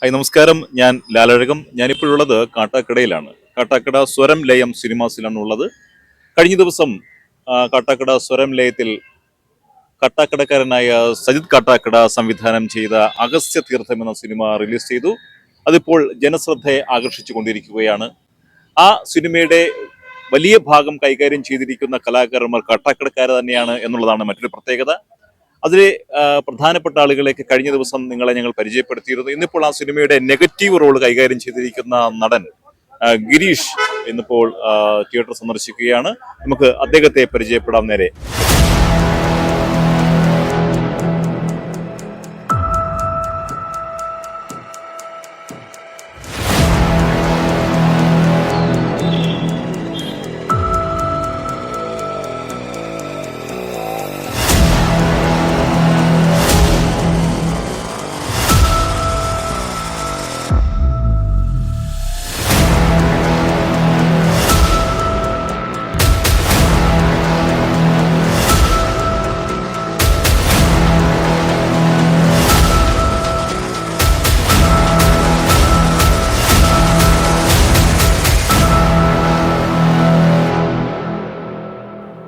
Hi നമസ്കാരം. ഞാൻ ലാലഴകം. ഞാനിപ്പോഴുള്ളത് കാട്ടാക്കടയിലാണ്. കാട്ടാക്കട സ്വരം ലയം സിനിമാസിലാണ് ഉള്ളത് കഴിഞ്ഞ ദിവസം കാട്ടാക്കട സ്വരം ലയത്തിൽ കാട്ടാക്കടക്കാരനായ സജിത് കാട്ടാക്കട സംവിധാനം ചെയ്ത അഗസ്ത്യ തീർത്ഥം എന്ന സിനിമ റിലീസ് ചെയ്തു. അതിപ്പോൾ ജനശ്രദ്ധയെ ആകർഷിച്ചു കൊണ്ടിരിക്കുകയാണ്. ആ സിനിമയുടെ വലിയ ഭാഗം കൈകാര്യം ചെയ്തിരിക്കുന്ന കലാകാരന്മാർ കാട്ടാക്കടക്കാർ തന്നെയാണ് എന്നുള്ളതാണ് മറ്റൊരു പ്രത്യേകത. അതിലെ പ്രധാനപ്പെട്ട ആളുകളേക്ക് കഴിഞ്ഞ ദിവസം നിങ്ങളെ ഞങ്ങൾ പരിചയപ്പെടുത്തിയിരുന്നു. ഇന്നിപ്പോൾ ആ സിനിമയുടെ നെഗറ്റീവ് റോൾ കൈകാര്യം ചെയ്തിരിക്കുന്ന നടൻ ഗിരീഷ് ഇന്നിപ്പോൾ തിയേറ്റർ സന്ദർശിക്കുകയാണ്. നമുക്ക് അദ്ദേഹത്തെ പരിചയപ്പെടാം നേരെ.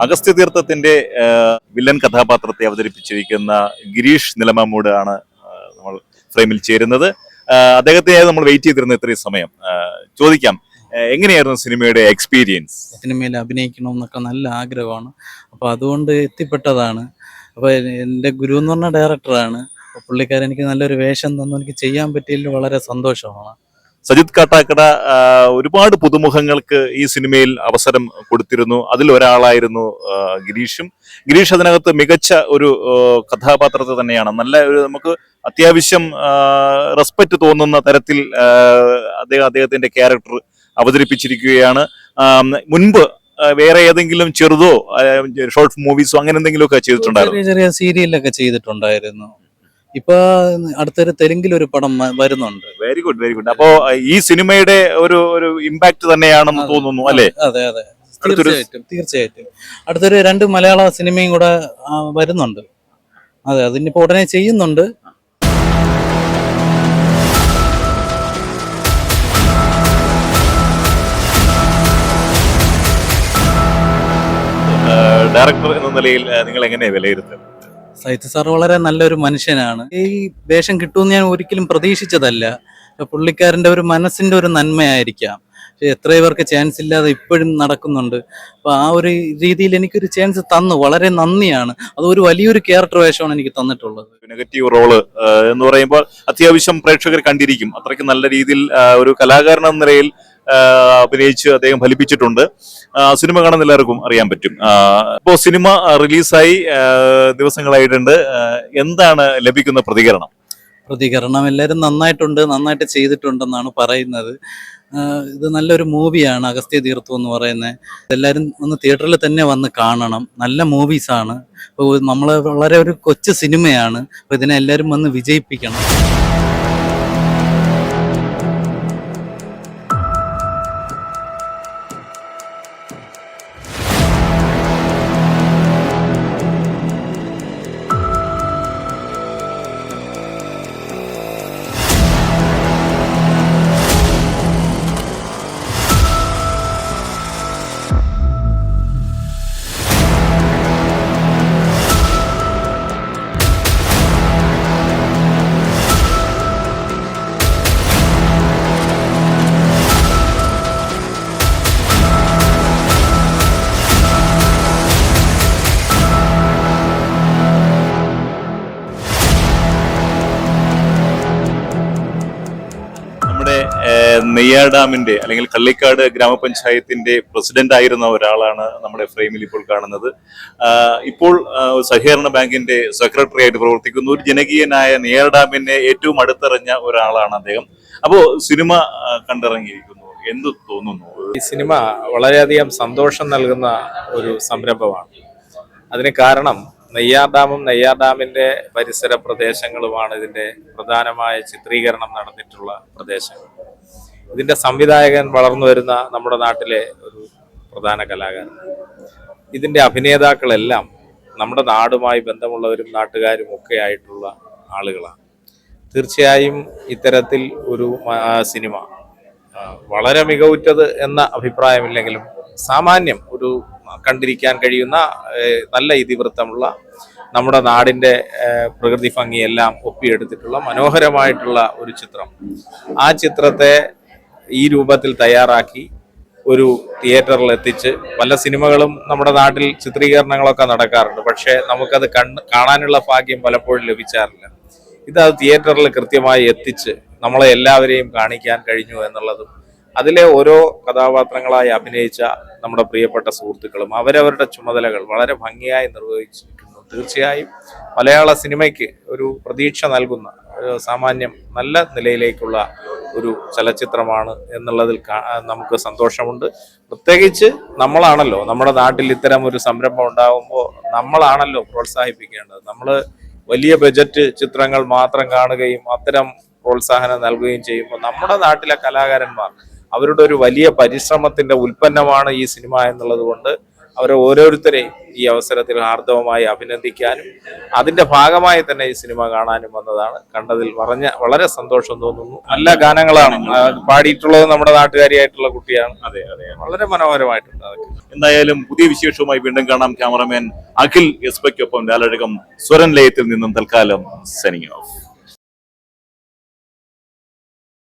അഗസ്ത്യ തീർത്ഥത്തിന്റെ വില്ലൻ കഥാപാത്രത്തെ അവതരിപ്പിച്ചിരിക്കുന്ന ഗിരീഷ് നിലമമ്മൂട് ആണ് നമ്മൾ ഫ്രെയിമിൽ ചേരുന്നത്. അദ്ദേഹത്തെ നമ്മൾ വെയിറ്റ് ചെയ്തിരുന്ന ഇത്രയും സമയം. ചോദിക്കാം എങ്ങനെയായിരുന്നു സിനിമയുടെ എക്സ്പീരിയൻസ്? സിനിമയിൽ അഭിനയിക്കണം എന്നൊക്കെ നല്ല ആഗ്രഹമാണ്. അപ്പോൾ അതുകൊണ്ട് എത്തിപ്പെട്ടതാണ്. അപ്പോൾ എന്റെ ഗുരു എന്ന് പറഞ്ഞ ഡയറക്ടറാണ് പുള്ളിക്കാരൻ എനിക്ക് നല്ലൊരു വേഷം തന്നു. എനിക്ക് ചെയ്യാൻ പറ്റിയതിൽ വളരെ സന്തോഷമാണ്. സജിത് കാട്ടാക്കട ഒരുപാട് പുതുമുഖങ്ങൾക്ക് ഈ സിനിമയിൽ അവസരം കൊടുത്തിരുന്നു. അതിൽ ഒരാളായിരുന്നു ഗിരീഷും. ഗിരീഷ് അതിനകത്ത് മികച്ച ഒരു കഥാപാത്രത്തെ തന്നെയാണ്. നല്ല ഒരു നമുക്ക് അത്യാവശ്യം റെസ്പെക്റ്റ് തോന്നുന്ന തരത്തിൽ അദ്ദേഹം അദ്ദേഹത്തിന്റെ ക്യാരക്ടർ അവതരിപ്പിച്ചിരിക്കുകയാണ്. മുൻപ് വേറെ ഏതെങ്കിലും ചെറുതോ ഷോർട്ട് മൂവീസോ അങ്ങനെ എന്തെങ്കിലുമൊക്കെ ചെയ്തിട്ടുണ്ടായിരുന്നു. ചെറിയ സീരിയലൊക്കെ ചെയ്തിട്ടുണ്ടായിരുന്നു. ഇപ്പൊ അടുത്തൊരു തെലുങ്കിൽ ഒരു പടം വരുന്നുണ്ട്. വെരി ഗുഡ് വെരി ഗുഡ് അപ്പോ ഈ സിനിമയുടെ ഒരു ഒരു ഇമ്പാക്ട് തന്നെയാണെന്ന് തോന്നുന്നു അല്ലെ? അതെ അതെ തീർച്ചയായിട്ടും തീർച്ചയായിട്ടും. അടുത്തൊരു രണ്ട് മലയാള സിനിമയും കൂടെ വരുന്നുണ്ട്. അതെ അതിനിപ്പോ ഉടനെ ചെയ്യുന്നുണ്ട്. ഡയറക്ടർ എന്ന നിലയിൽ നിങ്ങൾ എങ്ങനെയാണ് വിലയിരുത്തുന്നത് സൈത്ത് സാർ വളരെ നല്ലൊരു മനുഷ്യനാണ്. ഈ വേഷം കിട്ടുമെന്ന് ഞാൻ ഒരിക്കലും പ്രതീക്ഷിച്ചതല്ല. പുള്ളിക്കാരന്റെ ഒരു മനസ്സിന്റെ ഒരു നന്മയായിരിക്കാം. പക്ഷെ പേർക്ക് ചാൻസ് ഇല്ലാതെ ഇപ്പോഴും നടക്കുന്നുണ്ട്. അപ്പോൾ ആ ഒരു രീതിയിൽ എനിക്കൊരു ചാൻസ് തന്നു. വളരെ നന്ദിയാണ്. അത് ഒരു വലിയൊരു ക്യാരക്ടർ വേഷമാണ് എനിക്ക് തന്നിട്ടുള്ളത്. നെഗറ്റീവ് റോൾ എന്ന് പറയുമ്പോൾ അത്യാവശ്യം പ്രേക്ഷകർ കണ്ടിരിക്കും. അത്രയ്ക്ക് നല്ല രീതിയിൽ ഒരു കലാകാരൻ എന്ന നിലയിൽ അഭിനയിച്ച് അദ്ദേഹം ഫലിപ്പിച്ചിട്ടുണ്ട്. സിനിമ കാണുന്ന എല്ലാവർക്കും അറിയാൻ പറ്റും. ഇപ്പോൾ സിനിമ റിലീസായി ദിവസങ്ങളായിട്ടുണ്ട്. എന്താണ് ലഭിക്കുന്ന പ്രതികരണം? പ്രതികരണം എല്ലാവരും നന്നായിട്ടുണ്ട് നന്നായിട്ട് ചെയ്തിട്ടുണ്ടെന്നാണ് പറയുന്നത്. ഇത് നല്ലൊരു മൂവിയാണ് അഗസ്ത്യ തീർത്ഥം എന്ന് പറയുന്നത്. എല്ലാവരും ഒന്ന് തിയേറ്ററിൽ തന്നെ വന്ന് കാണണം. നല്ല മൂവീസാണ്. നമ്മൾ വളരെ ഒരു കൊച്ചു സിനിമയാണ്. അപ്പോൾ ഇതിനെ എല്ലാവരും വന്ന് വിജയിപ്പിക്കണം. നെയ്യാർ ഡാമിന്റെ അല്ലെങ്കിൽ കള്ളിക്കാട് ഗ്രാമപഞ്ചായത്തിന്റെ പ്രസിഡന്റ് ആയിരുന്ന ഒരാളാണ് നമ്മുടെ ഫ്രെയിമിൽ ഇപ്പോൾ കാണുന്നത്. ഇപ്പോൾ സഹകരണ ബാങ്കിന്റെ സെക്രട്ടറി ആയിട്ട് പ്രവർത്തിക്കുന്ന. ഒരു ജനകീയനായ നെയ്യാർ ഡാമിനെ ഏറ്റവും അടുത്തറിഞ്ഞ ഒരാളാണ് അദ്ദേഹം. അപ്പോ സിനിമ കണ്ടിറങ്ങിയിരിക്കുന്നു. എന്ത് തോന്നുന്നു? ഈ സിനിമ വളരെയധികം സന്തോഷം നൽകുന്ന ഒരു സംരംഭമാണ്. അതിന് കാരണം നെയ്യാർ ഡാമും നെയ്യാർ ഡാമിന്റെ പരിസര പ്രദേശങ്ങളുമാണ് ഇതിന്റെ പ്രധാനമായ ചിത്രീകരണം നടന്നിട്ടുള്ള പ്രദേശങ്ങൾ. ഇതിന്റെ സംവിധായകൻ വളർന്നു വരുന്ന നമ്മുടെ നാട്ടിലെ ഒരു പ്രധാന കലാകാരൻ. ഇതിന്റെ അഭിനേതാക്കളെല്ലാം നമ്മുടെ നാടുമായി ബന്ധമുള്ളവരും നാട്ടുകാരും ഒക്കെ ആയിട്ടുള്ള ആളുകളാണ്. തീർച്ചയായും ഇത്തരത്തിൽ ഒരു സിനിമ വളരെ മികവുറ്റത് എന്ന അഭിപ്രായമില്ലെങ്കിലും സാമാന്യം ഒരു കണ്ടിരിക്കാൻ കഴിയുന്ന നല്ല ഇതിവൃത്തമുള്ള നമ്മുടെ നാടിന്റെ പ്രകൃതി ഭംഗിയെല്ലാം ഒപ്പിയെടുത്തിട്ടുള്ള മനോഹരമായിട്ടുള്ള ഒരു ചിത്രം. ആ ചിത്രത്തെ ഈ രൂപത്തിൽ തയ്യാറാക്കി ഒരു തിയേറ്ററിൽ എത്തിച്ച് പല സിനിമകളും നമ്മുടെ നാട്ടിൽ ചിത്രീകരണങ്ങളൊക്കെ നടക്കാറുണ്ട്. പക്ഷേ നമുക്കത് കണ്ണ് കാണാനുള്ള ഭാഗ്യം പലപ്പോഴും ലഭിച്ചാറില്ല. ഇത് അത് തിയേറ്ററിൽ കൃത്യമായി എത്തിച്ച് നമ്മളെ എല്ലാവരെയും കാണിക്കാൻ കഴിഞ്ഞു എന്നുള്ളതും അതിലെ ഓരോ കഥാപാത്രങ്ങളായി അഭിനയിച്ച നമ്മുടെ പ്രിയപ്പെട്ട സുഹൃത്തുക്കളും അവരവരുടെ ചുമതലകൾ വളരെ ഭംഗിയായി നിർവഹിച്ചിരിക്കുന്നു. തീർച്ചയായും മലയാള സിനിമയ്ക്ക് ഒരു പ്രതീക്ഷ നൽകുന്ന സാമാന്യം നല്ല നിലയിലേക്കുള്ള ഒരു ചലച്ചിത്രമാണ് എന്നുള്ളതിൽ നമുക്ക് സന്തോഷമുണ്ട്. പ്രത്യേകിച്ച് നമ്മളാണല്ലോ നമ്മുടെ നാട്ടിൽ ഇത്തരം ഒരു സംരംഭം ഉണ്ടാകുമ്പോൾ നമ്മളാണല്ലോ പ്രോത്സാഹിപ്പിക്കേണ്ടത്. നമ്മൾ വലിയ ബജറ്റ് ചിത്രങ്ങൾ മാത്രം കാണുകയും അത്തരം പ്രോത്സാഹനം നൽകുകയും ചെയ്യുമ്പോൾ നമ്മുടെ നാട്ടിലെ കലാകാരന്മാർ അവരുടെ ഒരു വലിയ പരിശ്രമത്തിന്റെ ഉൽപ്പന്നമാണ് ഈ സിനിമ എന്നുള്ളത് കൊണ്ട് അവരെ ഓരോരുത്തരെയും ഈ അവസരത്തിൽ ഹാർദവമായി അഭിനന്ദിക്കാനും അതിന്റെ ഭാഗമായി തന്നെ ഈ സിനിമ കാണാനും വന്നതാണ്. കണ്ടതിൽ പറഞ്ഞ വളരെ സന്തോഷം തോന്നുന്നു. നല്ല ഗാനങ്ങളാണ്. പാടിയിട്ടുള്ളത് നമ്മുടെ നാട്ടുകാരിയായിട്ടുള്ള കുട്ടിയാണ്. അതെ അതെ വളരെ മനോഹരമായിട്ടുണ്ട് അതൊക്കെ. എന്തായാലും പുതിയ വിശേഷവുമായി വീണ്ടും കാണാം. ക്യാമറമാൻ അഖിൽ എസ് പയ്ക്കൊപ്പം ലാലഴകം സ്വരൻ ലയത്തിൽ നിന്നും തൽക്കാലം സെനിങ് ഓഫ്